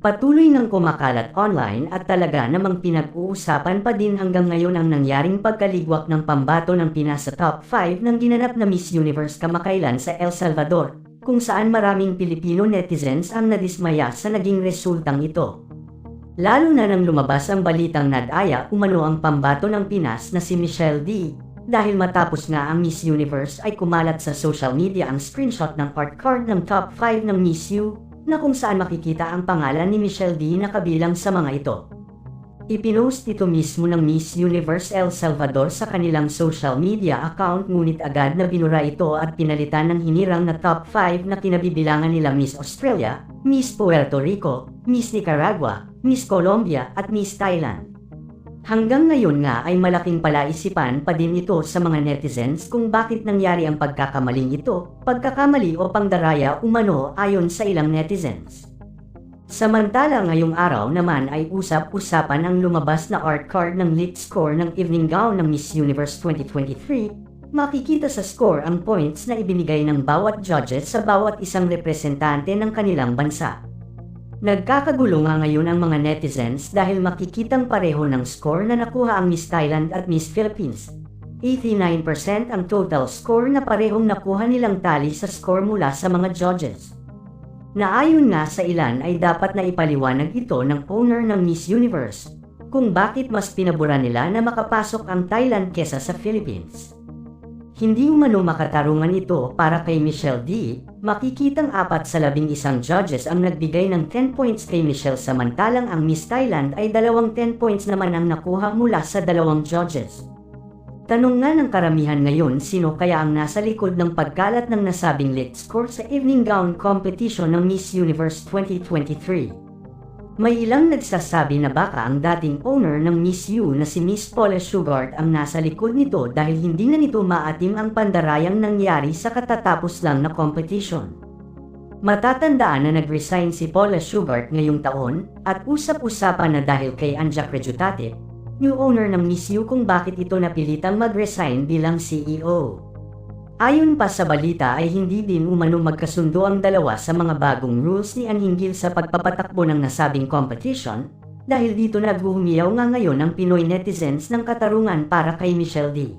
Patuloy nang kumakalat online at talaga namang pinag-uusapan pa din hanggang ngayon ang nangyaring pagkaligwak ng pambato ng Pinas sa top 5 ng ginanap na Miss Universe kamakailan sa El Salvador, kung saan maraming Pilipino netizens ang nadismaya sa naging resultang ito. Lalo na nang lumabas ang balitang nadaya umano ang pambato ng Pinas na si Michelle D. Dahil matapos nga ang Miss Universe ay kumalat sa social media ang screenshot ng art card ng top 5 ng Miss U na kung saan makikita ang pangalan ni Michelle D na kabilang sa mga ito. Ipinost ito mismo ng Miss Universe El Salvador sa kanilang social media account ngunit agad na binura ito at pinalitan ng hinirang na top 5 na kinabibilangan nila Miss Australia, Miss Puerto Rico, Miss Nicaragua, Miss Colombia at Miss Thailand. Hanggang ngayon nga ay malaking palaisipan pa din ito sa mga netizens kung bakit nangyari ang pagkakamaling ito, pagkakamali o pangdaraya umano ayon sa ilang netizens. Samantala ngayong araw naman ay usap-usapan ang lumabas na art card ng leaked score ng evening gown ng Miss Universe 2023. Makikita sa score ang points na ibinigay ng bawat judges sa bawat isang representante ng kanilang bansa. Nagkakagulo nga ngayon ang mga netizens dahil makikitang pareho ng score na nakuha ang Miss Thailand at Miss Philippines. 89% ang total score na parehong nakuha nilang tali sa score mula sa mga judges. Naayon nga sa ilan ay dapat na ipaliwanag ito ng owner ng Miss Universe kung bakit mas pinabura nila na makapasok ang Thailand kesa sa Philippines. Hindi umano makatarungan ito para kay Michelle D, makikitang apat sa labing isang judges ang nagbigay ng 10 points kay Michelle samantalang ang Miss Thailand ay dalawang 10 points naman ang nakuha mula sa dalawang judges. Tanong nga ng karamihan ngayon sino kaya ang nasa likod ng pagkalat ng nasabing lit score sa evening gown competition ng Miss Universe 2023. May ilang nagsasabi na baka ang dating owner ng Miss U na si Miss Paula Sugart ang nasa likod nito dahil hindi na nito maatim ang pandarayang nangyari sa katatapos lang na competition. Matatandaan na nag-resign si Paula Sugart ngayong taon at usap-usapan na dahil kay Anja Crejutate, new owner ng Miss U kung bakit ito napilitang mag-resign bilang CEO. Ayon pa sa balita ay hindi din umano magkasundo ang dalawa sa mga bagong rules ni An hinggil sa pagpapatakbo ng nasabing competition, dahil dito naghuhumiyaw nga ngayon ang Pinoy netizens ng katarungan para kay Michelle D.